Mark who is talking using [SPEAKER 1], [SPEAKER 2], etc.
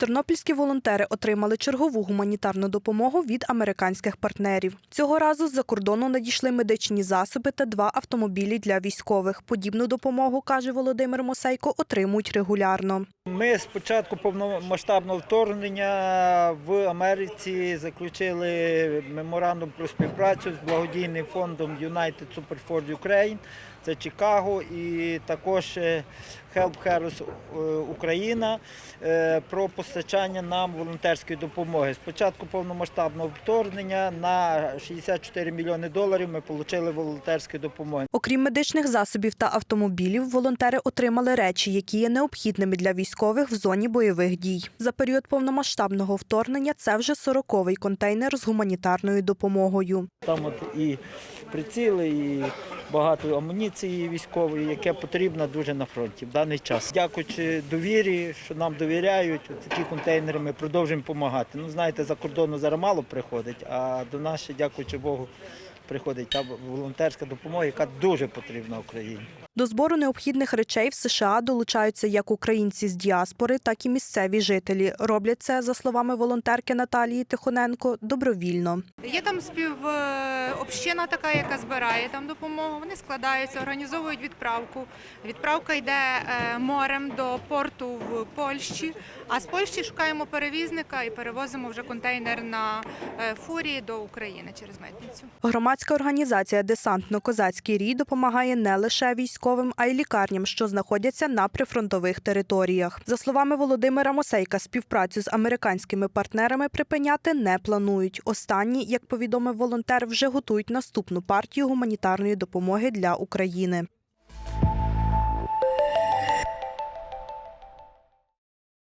[SPEAKER 1] Тернопільські волонтери отримали чергову гуманітарну допомогу від американських партнерів. Цього разу з-за кордону надійшли медичні засоби та два автомобілі для військових. Подібну допомогу, каже Володимир Мосейко, отримують регулярно.
[SPEAKER 2] Ми з початку повномасштабного вторгнення в Америці заключили меморандум про співпрацю з благодійним фондом United Super for Ukraine. Це Чикаго і також е, Help Heroes е, Україна е, про постачання нам волонтерської допомоги. З початку повномасштабного вторгнення на 64 мільйони доларів ми отримали волонтерської допомоги.
[SPEAKER 1] Окрім медичних засобів та автомобілів, волонтери отримали речі, які є необхідними для військових в зоні бойових дій. За період повномасштабного вторгнення це вже 40-й контейнер з гуманітарною допомогою.
[SPEAKER 2] Там от і приціли, і багато амуніції військової, яке потрібно дуже на фронті в даний час. Дякуючи довірі, що нам довіряють, такі контейнери ми продовжуємо допомагати. Ну, знаєте, за кордону зараз мало приходить, а до нас ще, дякуючи Богу, приходить та волонтерська допомога, яка дуже потрібна Україні.
[SPEAKER 1] До збору необхідних речей в США долучаються як українці з діаспори, так і місцеві жителі. Роблять це, за словами волонтерки Наталії Тихоненко, добровільно.
[SPEAKER 3] Є там співобщина така, яка збирає там допомогу. Вони складаються, організовують відправку. Відправка йде е, морем до порту в Польщі. А з Польщі шукаємо перевізника і перевозимо вже контейнер на е, фурі до України через митницю.
[SPEAKER 1] Громадська організація Десантно-козацький рій допомагає не лише військовим, а й лікарням, що знаходяться на прифронтових територіях. За словами Володимира Мосейка, співпрацю з американськими партнерами припиняти не планують. Останні, як повідомив волонтер, вже готують наступну партію гуманітарної допомоги для України.